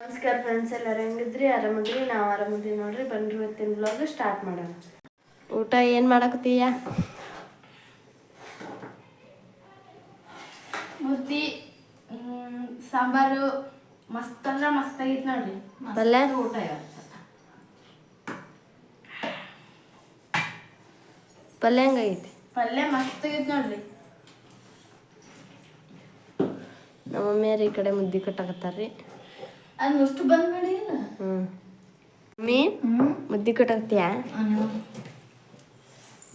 ನಮಸ್ಕಾರ ಫ್ರೆಂಡ್ಸ್ ಎಲ್ಲರೂ ಹೆಂಗಿದ್ರಿ? ಆರಾಮದ್ರಿ? ನಾವು ಆರಾಮದ್ರಿ ನೋಡ್ರಿ. ಬನ್ರಿ ಇವತ್ತಿನ ಬ್ಲಾಗ್ ಸ್ಟಾರ್ಟ್ ಮಾಡೋಣ. ಊಟ ಏನು ಮಾಡಕತ್ತೀಯ? ಮುದ್ದಿ ಸಾಂಬಾರು ಮಸ್ತ್ ಅಂದ್ರೆ ಮಸ್ತ್ ಆಗೈತೆ ನೋಡ್ರಿ. ಪಲ್ಯ? ಊಟ ಪಲ್ಯ ಹೆಂಗೈತಿ ಪಲ್ಯ ಮಸ್ತ್ ಆಗೈತೆ ನೋಡ್ರಿ. ನಮ್ಮ ಮಮ್ಮಿಯರು ಈ ಕಡೆ ಮುದ್ದೆ ಕಟ್ಟಾಕತ್ತಾರ್ರಿ. ಅಷ್ಟು ಬಂದ್ ಮಾಡಿಲ್ಲ ಹ್ಞೂ ಮಮ್ಮಿ ಮುದ್ದೆ ಕಟ್ಟಾಕತ್ತೀಯ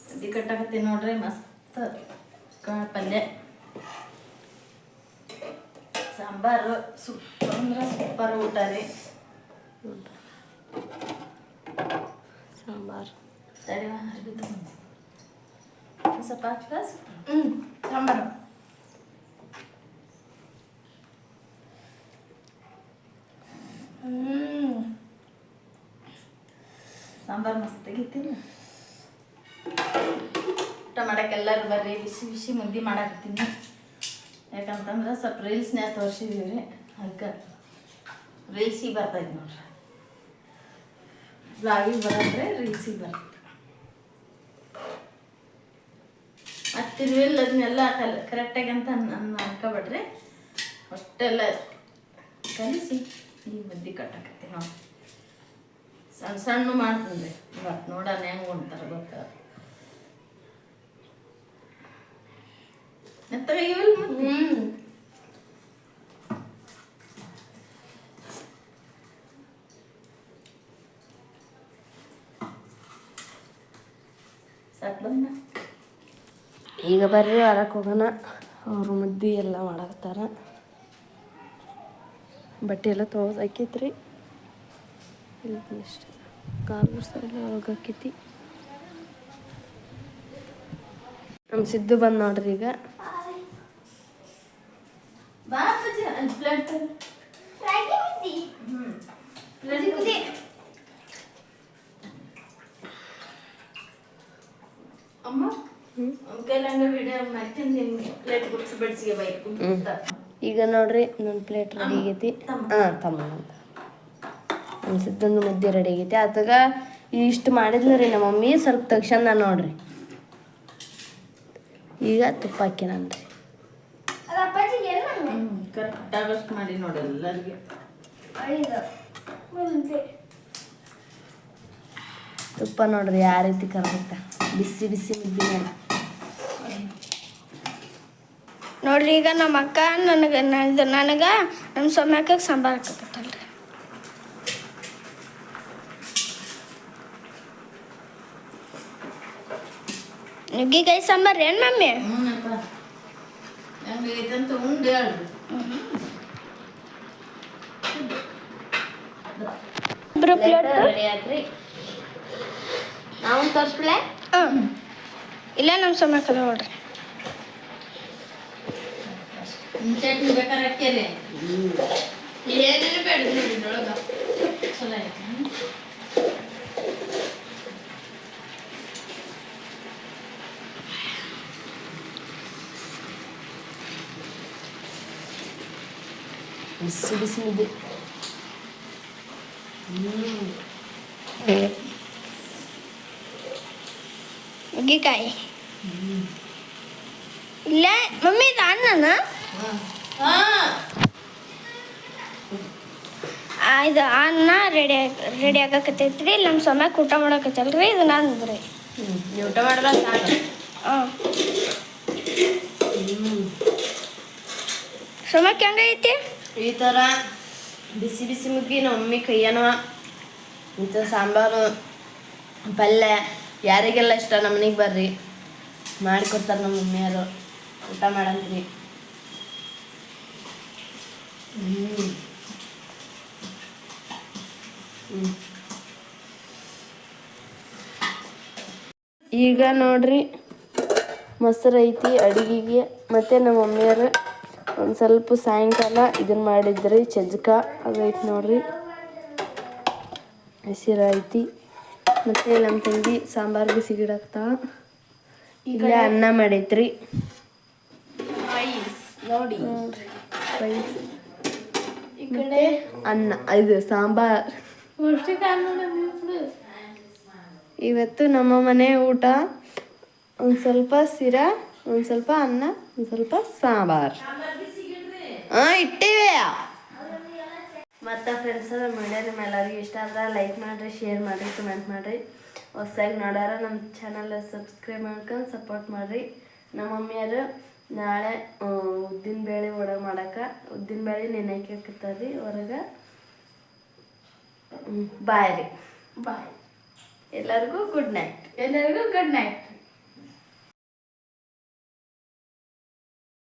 ಮುದ್ದಿ ಕಟ್ಟಾಕತ್ತೀನಿ ನೋಡ್ರಿ ಮಸ್ತ್ ಕಾಳು ಪಲ್ಯ. ಸಾಂಬಾರು ಸೂಪರ್ ಅಂದ್ರೆ ಸೂಪರ್ ಊಟ ರೀ. ಸಾಂಬಾರು. ತಡಿ ಅರ್ಬಿ ತಗೊಂಡು ಸ್ವಲ್ಪ ಹಾಕ್ಲಾ ಹ್ಞೂ ಸಾಂಬಾರು. ಸಾಂಬಾರು ಮಸ್ತ್ ತೆಗಿತೀನಿ. ಊಟ ಮಾಡಕ್ಕೆ ಎಲ್ಲರೂ ಬರ್ರಿ, ಬಿಸಿ ಬಿಸಿ ಮುದ್ದೆ ಮಾಡಾಕತ್ತೀನಿ. ಯಾಕಂತಂದ್ರೆ ಸ್ವಲ್ಪ ರೀಲ್ಸ್ನ್ಯಾಗ ತೋರಿಸಿದೀವಿ ರೀ ಅದಕ್ಕೆ ರೀಲ್ಸಿಗೆ ಬರ್ತೈತೆ ನೋಡ್ರಿ. ಬ್ಲಾಗಿಗೆ ಬರೋದ್ರೆ ರೀಲ್ಸಿಗೆ ಬರ್ತೈತೆ. ಹತ್ತಿರವಿಲ್ಲ ಅದನ್ನೆಲ್ಲ ಕಲ್ ಕರೆಕ್ಟಾಗಿ ಅಂತ ನನ್ನ ಅನ್ಕೋಬೇಡ್ರಿ. ಅಷ್ಟೆಲ್ಲ ಕಲಿಸಿ, ಈ ಬುದ್ಧಿ ಕಟ್ಟಾಕತ್ತೀನಿ ನಾವು ಸಣ್ಣ ಸಣ್ಣ ಮಾಡ್ತೀನಿ ಇವತ್ತು ನೋಡೋಣ ಹೆಂಗೆ ಉಣ್ತಾರೆ ಗೊತ್ತ. ಮತ್ತೆ? ಹ್ಞೂ ಈಗ ಬರ್ರಿ ಆರಕ್ಕೆ ಹೋಗೋಣ. ಅವರು ಮುದ್ದೆ ಎಲ್ಲ ಮಾಡಾಕತ್ತಾರ. ಬಟ್ಟೆ ಎಲ್ಲ ತೊಗೊಳೋದು ಆಕೈತ್ರಿ ಅಷ್ಟೆ ಕಾಲು ಹೋಗಾಕೈತಿ ನಮ್ಮ ಸಿದ್ದು ಬಂದು ನೋಡ್ರಿ ಈಗ ಈಗ ನೋಡ್ರಿ ನನ್ನ ಪ್ಲೇಟ್ ರೆಡಿ ಆಗೈತಿ. ಹಾಂ ತಮ್ಮ ಅಂತ. ಸಿದ್ದಂದು ಮುದ್ದೆ ರೆಡಿ ಆಗೈತೆ. ಅದಾಗ ಇಷ್ಟು ಮಾಡಿದ್ಲು ರೀ ನಮ್ಮ ಮಮ್ಮಿ ಸ್ವಲ್ಪ ತಕ್ಷಣ ನೋಡ್ರಿ. ಈಗ ತುಪ್ಪ ಹಾಕಿ ನಾನು ಕರೆಕ್ಟ್ ಆಗಷ್ಟು ಮಾಡಿ ನೋಡಿ ಎಲ್ಲರಿಗೆ. ತುಪ್ಪ ನೋಡ್ರಿ ಯಾವ ರೀತಿ ಕರ್ಬೇಕ ಬಿಸಿ ಬಿಸಿ ಮುದ್ದೆ ಮಾಡಿ. ನೋಡ್ರಿ ಈಗ ನಮ್ಮ ಅಕ್ಕ ನನಗೆ ನನಗೆ ನಮ್ಮ ನಮ್ಮ ಅಕ್ಕಗೆ ಸಾಂಬಾರು ಹಾಕತ್ತಲ್ರಿ ನುಗ್ಗಿಕಾಯಿ ಸಾಂಬಾರು ಏನು ಮಮ್ಮಿ? ಹ್ಞೂನಪ್ಪ. ನಮ್ ಐತಂತ ಉಂಡು ಹೇಳ್ರಿ ಇಬ್ರು ಪ್ಲೇಟ್ ರೆಡಿ ಆತ್ರಿ ನಾವು ತೋರಿಸ್ಬಿಳೆ ಹಾಂ ಇಲ್ಲ ನಮ್ಮ ಸೊಮ್ಯಾಕ ನೋಡ್ರಿ. ಚಟ್ನಿ ಬೇಕಾದ್ರೆ ಹಾಕ್ಯಾರಿ ಏನೇನು ಬೇಡ ಚಲೋ ಐತೆ ಬಿಸಿ ಬಿಸಿ ಮುದ್ದೆ ನುಗ್ಗಿಕಾಯಿ. ಇಲ್ಲ ಮಮ್ಮಿ ಇದು ಅನ್ನನ? ಇದು ಅನ್ನ ರೆಡಿ ರೆಡಿ ಆಗಕತ್ತೈತ್ರಿ ನಮ್ಮ ಸಮಯಕ್ಕೆ ಊಟ ಮಾಡಕತ್ತಲ್ರಿ ಇದು ನಾನು ರೀ ಊಟ ಮಾಡಿದ್ರೆ ಸಾಕು. ಹಾಂ. ಸಮಯಕ್ಕೆ ಹೆಂಗೈತಿ ಈ ಥರ ಬಿಸಿ ಬಿಸಿ ಮುಗ್ಗಿ ನಮ್ಮ ಮಮ್ಮಿ ಈ ಥರ ಸಾಂಬಾರು ಪಲ್ಯ ಯಾರಿಗೆಲ್ಲ ಇಷ್ಟ ನಮ್ಮ ಬರ್ರಿ. ಮಾಡಿಕೊಡ್ತಾರೆ ನಮ್ಮ ಮಮ್ಮಿಯರು ಊಟ ಮಾಡಂತ್ರಿ. ಈಗ ನೋಡ್ರಿ ಮೊಸರು ಐತಿ ಅಡಿಗೆಗೆ, ಮತ್ತು ನಮ್ಮ ಮಮ್ಮಿಯರು ಒಂದು ಸ್ವಲ್ಪ ಸಾಯಂಕಾಲ ಇದನ್ನ ಮಾಡಿದ್ರಿ ಚಜ್ಕ ಅದೈತಿ ನೋಡ್ರಿ. ಹಸಿರೈತಿ ಮತ್ತು ನಮ್ಮ ತಂಗಿ ಸಾಂಬಾರು ಬಿಸಿ ಗಿಡಕ್ತಾ ಈಗ ಅನ್ನ ಮಾಡೈತ್ರಿ. ನೋಡಿ. ಕಡೆ ಅನ್ನ ಇದು ಸಾಂಬಾರ್. ಇವತ್ತು ನಮ್ಮ ಮನೆ ಊಟ ಒಂದು ಸ್ವಲ್ಪ ಸಿರಾ ಒಂದು ಸ್ವಲ್ಪ ಅನ್ನ ಒಂದು ಸ್ವಲ್ಪ ಸಾಂಬಾರ್. ಹಾಂ ಇಟ್ಟಿವೆ. ಮತ್ತು ಫ್ರೆಂಡ್ಸ್ ನಮ್ಮ ವಿಡಿಯೋ ನಿಮ್ಮ ಎಲ್ಲರಿಗೂ ಇಷ್ಟ ಆದ್ರೆ ಲೈಕ್ ಮಾಡಿರಿ ಶೇರ್ ಮಾಡಿರಿ ಕಮೆಂಟ್ ಮಾಡಿರಿ. ಹೊಸ್ದಾಗಿ ನೋಡಾರ ನಮ್ಮ ಚಾನಲ್ ಸಬ್ಸ್ಕ್ರೈಬ್ ಮಾಡ್ಕೊಂಡು ಸಪೋರ್ಟ್ ಮಾಡಿರಿ. ನಮ್ಮ ಮಮ್ಮಿಯರು ನಾಳೆ ಉದ್ದಿನ ಬೇಳೆ ಒಡ ಮಾಡಕ್ಕೆ ಉದ್ದಿನ ಬೇಳೆ ನೆನೆಯಕ್ಕೆ ಹಾಕತ್ತರಿ ಹೊರಗೆ. ಬಾಯ್ ರೀ ಬಾಯ್. ಎಲ್ಲರಿಗೂ ಗುಡ್ ನೈಟ್ ಎಲ್ಲರಿಗೂ ಗುಡ್ ನೈಟ್